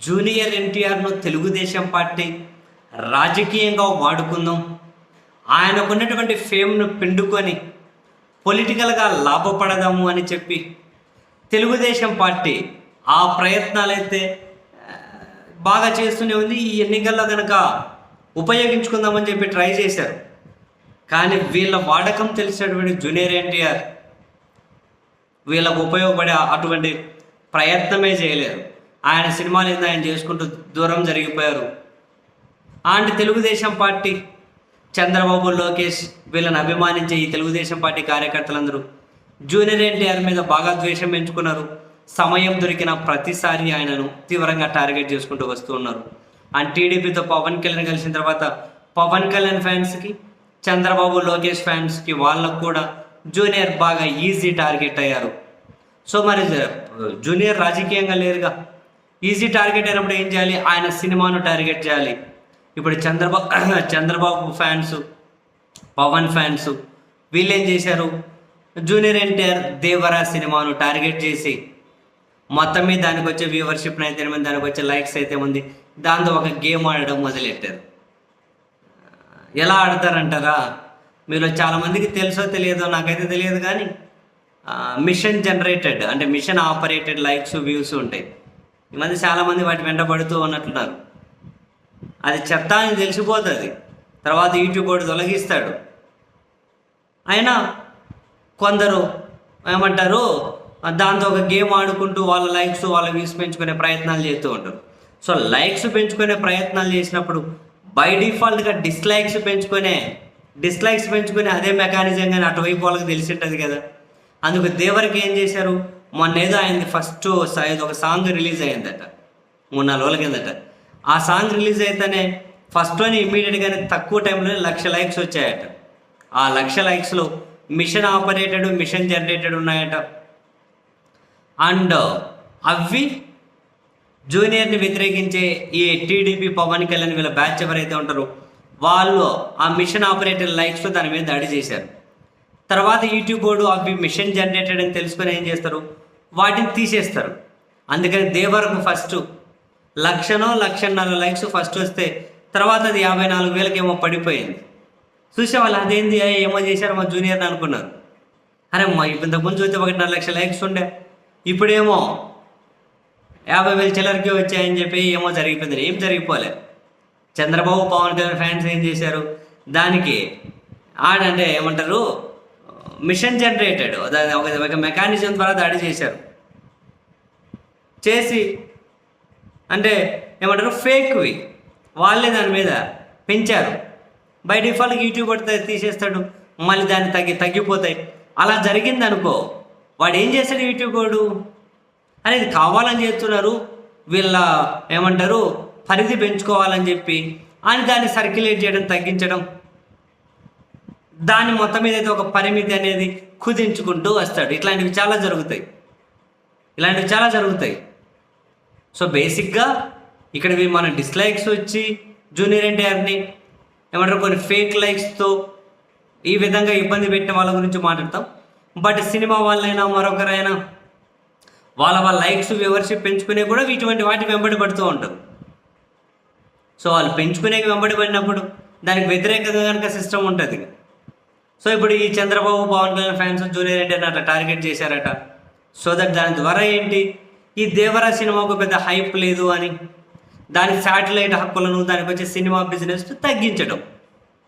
Junior ఎన్టీఆర్ను Telugu Desam party రాజకీయంగా వాడుకుందాం. ఆయనకున్నటువంటి ఫేమ్ను పిండుకొని పొలిటికల్గా లాభపడదాము అని చెప్పి తెలుగుదేశం పార్టీ ఆ ప్రయత్నాలైతే అయితే బాగా చేస్తూనే ఉంది. ఈ ఎన్నికల్లో కనుక ఉపయోగించుకుందామని చెప్పి ట్రై చేశారు. కానీ వీళ్ళ వాడకం తెలిసినటువంటి జూనియర్ ఎన్టీఆర్ వీళ్ళకు ఉపయోగపడే అటువంటి ప్రయత్నమే చేయలేరు. ఆయన సినిమాలు ఏందో ఆయన చేసుకుంటూ దూరం జరిగిపోయారు. అలాంటి తెలుగుదేశం పార్టీ చంద్రబాబు లోకేష్ వీళ్ళని అభిమానించే ఈ తెలుగుదేశం పార్టీ కార్యకర్తలందరూ జూనియర్ ఎన్టీఆర్ మీద బాగా ద్వేషం పెంచుకున్నారు. సమయం దొరికిన ప్రతిసారి ఆయనను తీవ్రంగా టార్గెట్ చేసుకుంటూ వస్తూ ఉన్నారు. అండ్ టీడీపీతో పవన్ కళ్యాణ్ కలిసిన తర్వాత పవన్ కళ్యాణ్ ఫ్యాన్స్కి చంద్రబాబు లోకేష్ ఫ్యాన్స్కి వాళ్ళకు కూడా జూనియర్ బాగా ఈజీ టార్గెట్ అయ్యారు. సో మరి జూనియర్ రాజకీయంగా లేరుగా. ఈజీ టార్గెట్ అయినప్పుడు ఏం చేయాలి? ఆయన సినిమాను టార్గెట్ చేయాలి. ఇప్పుడు చంద్రబాబు చంద్రబాబు ఫ్యాన్స్ పవన్ ఫ్యాన్స్ వీళ్ళు ఏం చేశారు? జూనియర్ ఎన్టీఆర్ దేవరా సినిమాను టార్గెట్ చేసి మొత్తం మీద దానికి వచ్చే వ్యూవర్షిప్ అయితే ఏమైంది దానికి వచ్చే లైక్స్ అయితే ఉంది. దాంతో ఒక గేమ్ ఆడడం మొదలెట్టారు. ఎలా ఆడతారంటారా? మీరు చాలామందికి తెలుసో తెలియదో నాకైతే తెలియదు కానీ మిషన్ జనరేటెడ్ అంటే మిషన్ ఆపరేటెడ్ లైక్స్ వ్యూస్ ఉంటాయి. ఈ మధ్య చాలామంది వాటి వెంటబడుతూ ఉన్నట్లున్నారు. అది చెత్త అని తెలిసిపోతుంది. తర్వాత యూట్యూబ్ కూడా తొలగిస్తాడు. అయినా కొందరు ఏమంటారు దాంతో ఒక గేమ్ ఆడుకుంటూ వాళ్ళ లైక్స్ వాళ్ళ వ్యూస్ పెంచుకునే ప్రయత్నాలు చేస్తూ ఉంటారు. సో లైక్స్ పెంచుకునే ప్రయత్నాలు చేసినప్పుడు బై డిఫాల్ట్గా డిస్లైక్స్ పెంచుకునే డిస్లైక్స్ పెంచుకునే అదే మెకానిజం కానీ అటువైపు వాళ్ళకి తెలిసి ఉంటుంది కదా. అందుకు దేవరికి ఏం చేశారు? మొన్న ఏదో అయింది ఫస్ట్ ఒక సాంగ్ రిలీజ్ అయ్యిందట మూడు నాలుగు రోజుల కిందట. ఆ సాంగ్ రిలీజ్ అయితేనే ఫస్ట్లోనే ఇమ్మీడియట్గానే తక్కువ టైంలోనే లక్ష లైక్స్ వచ్చాయట. ఆ లక్ష లైక్స్లో మిషన్ ఆపరేటెడ్ మిషన్ జనరేటెడ్ ఉన్నాయట. అండ్ అవి జూనియర్ని వ్యతిరేకించే ఈ టీడీపీ పవన్ కళ్యాణ్ వీళ్ళ బ్యాచ్ ఎవరైతే ఉంటారో వాళ్ళు ఆ మిషన్ ఆపరేటర్ లైక్స్తో దాని మీద దాడి చేశారు. తర్వాత యూట్యూబ్ బోర్డు అవి మిషన్ జనరేటెడ్ అని తెలుసుకొని ఏం చేస్తారు? వాటిని తీసేస్తారు. అందుకని దేవరకు ఫస్ట్ లక్షనో లక్షన్నర లైక్స్ ఫస్ట్ వస్తే తర్వాత అది యాభై నాలుగు వేలకేమో పడిపోయింది. చూసే వాళ్ళు అదేంది? ఏమో చేశారు మా జూనియర్ని అనుకున్నారు. అరే మా ఇంతకుముందు చూస్తే ఒకటిన్నర లక్ష లైక్స్ ఉండే. ఇప్పుడేమో యాభై వేలు చిల్లరకి వచ్చాయని చెప్పి ఏమో జరిగిపోయింది. ఏం జరిగిపోలే. చంద్రబాబు పవన్ కళ్యాణ్ ఫ్యాన్స్ ఏం చేశారు? దానికి ఆడంటే ఏమంటారు? Machine generated. దాని ఒక మెకానిజం ద్వారా దాడి చేశారు. చేసి అంటే ఏమంటారు ఫేక్వి వాళ్ళే దాని మీద పెంచారు. బై డిఫాల్ట్ యూట్యూబ్ పడితే తీసేస్తాడు. మళ్ళీ దాన్ని తగ్గి తగ్గిపోతాయి. అలా జరిగింది అనుకో వాడు ఏం చేస్తాడు యూట్యూబ్ వాడు? అనేది కావాలని చేస్తున్నారు. వీళ్ళ ఏమంటారు పరిధి పెంచుకోవాలని చెప్పి అని దాన్ని సర్క్యులేట్ చేయడం తగ్గించడం. దాని మొత్తం మీద అయితే ఒక పరిమితి అనేది కుదించుకుంటూ వస్తాడు. ఇట్లాంటివి చాలా జరుగుతాయి. ఇలాంటివి చాలా జరుగుతాయి. సో బేసిక్గా ఇక్కడవి మన డిస్లైక్స్ వచ్చి జూనియర్ ఎన్టీఆర్ని ఏమంటారు కొన్ని ఫేక్ లైక్స్తో ఈ విధంగా ఇబ్బంది పెట్టిన వాళ్ళ గురించి మాట్లాడతాం. బట్ సినిమా వాళ్ళైనా మరొకరైనా వాళ్ళ వాళ్ళ లైక్స్ వ్యూవర్షిప్ పెంచుకునే కూడా ఇటువంటి వాటి వెంబడి పడుతూ ఉంటారు సో వాళ్ళు పెంచుకునే వెంబడి పడినప్పుడు దానికి వ్యతిరేకంగా కనుక సిస్టమ్ ఉంటుంది. సో ఇప్పుడు ఈ చంద్రబాబు పవన్ కళ్యాణ్ ఫ్యాన్స్ జూనియర్ ఎన్టీఆర్ అట్లా టార్గెట్ చేశారట. సో దట్ దాని ద్వారా ఏంటి? ఈ దేవరా సినిమాకు పెద్ద హైప్ లేదు అని దాని శాటిలైట్ హక్కులను దానికి వచ్చే సినిమా బిజినెస్ తగ్గించడం.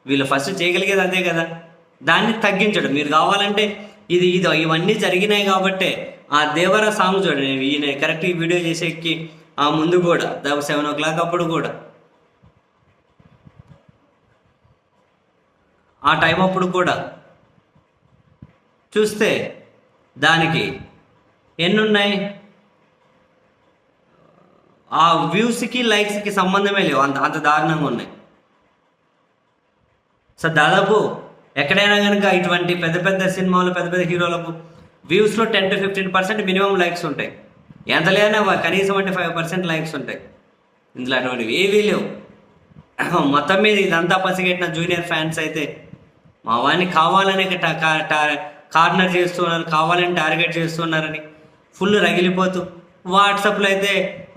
వీళ్ళు ఫస్ట్ చేయగలిగేది అదే కదా. దాన్ని తగ్గించడం. మీరు కావాలంటే ఇది ఇది ఇవన్నీ జరిగినాయి కాబట్టే ఆ దేవరా సాంగ్ చూడండి. ఈయన కరెక్ట్ ఈ వీడియో చేసేకి ఆ ముందు కూడా సెవెన్ ఓ క్లాక్ అప్పుడు కూడా. ఆ టైం అప్పుడు కూడా. చూస్తే దానికి ఎన్ని ఉన్నాయి ఆ వ్యూస్కి లైక్స్కి సంబంధమే లేవు. అంత అంత దారుణంగా ఉన్నాయి. సో దాదాపు ఎక్కడైనా కనుక ఇటువంటి పెద్ద పెద్ద సినిమాలు పెద్ద పెద్ద హీరోలకు వ్యూస్లో ten to fifteen percent minimum likes ఉంటాయి. ఎంత లేనా కనీసం అంటే ఫైవ్ పర్సెంట్ లైక్స్ ఉంటాయి. ఇందులో అటువంటివి ఏవీ లేవు. మొత్తం మీద ఇదంతా పసిగట్టిన జూనియర్ ఫ్యాన్స్ అయితే మా వాడిని కావాలని కార్నర్ చేస్తున్నారు కావాలని టార్గెట్ చేస్తున్నారని ఫుల్ రగిలిపోతూ వాట్సాప్లో అయితే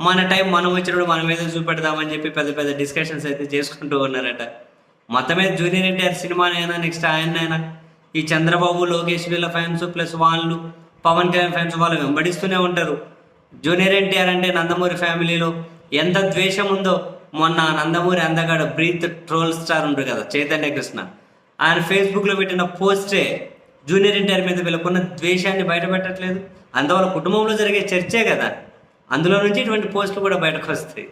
మన టైం మనం వచ్చినప్పుడు మన మీద చూపెడదామని చెప్పి పెద్ద పెద్ద డిస్కషన్స్ అయితే చేసుకుంటూ ఉన్నారట. మొత్తమే జూనియర్ ఎన్టీఆర్ సినిమానైనా నెక్స్ట్ ఆయనైనా ఈ చంద్రబాబు లోకేష్ వీళ్ళ ఫ్యాన్స్ ప్లస్ వాళ్ళు పవన్ కళ్యాణ్ ఫ్యాన్స్ వాళ్ళు వెంబడిస్తూనే ఉంటారు. జూనియర్ ఎన్టీఆర్ అంటే నందమూరి ఫ్యామిలీలో ఎంత ద్వేషం ఉందో మొన్న నందమూరి అందగాడు బ్రీత్ ట్రోల్ స్టార్ ఉంటారు కదా చైతన్య కృష్ణ. ఆయన ఫేస్బుక్లో పెట్టిన పోస్టే జూనియర్ ఎన్టీఆర్ మీద వీళ్ళకున్న ద్వేషాన్ని బయటపెట్టట్లేదు. అందువల్ల కుటుంబంలో జరిగే చర్చే కదా. అందులో నుంచి ఇటువంటి పోస్టులు కూడా బయటకు వస్తాయి.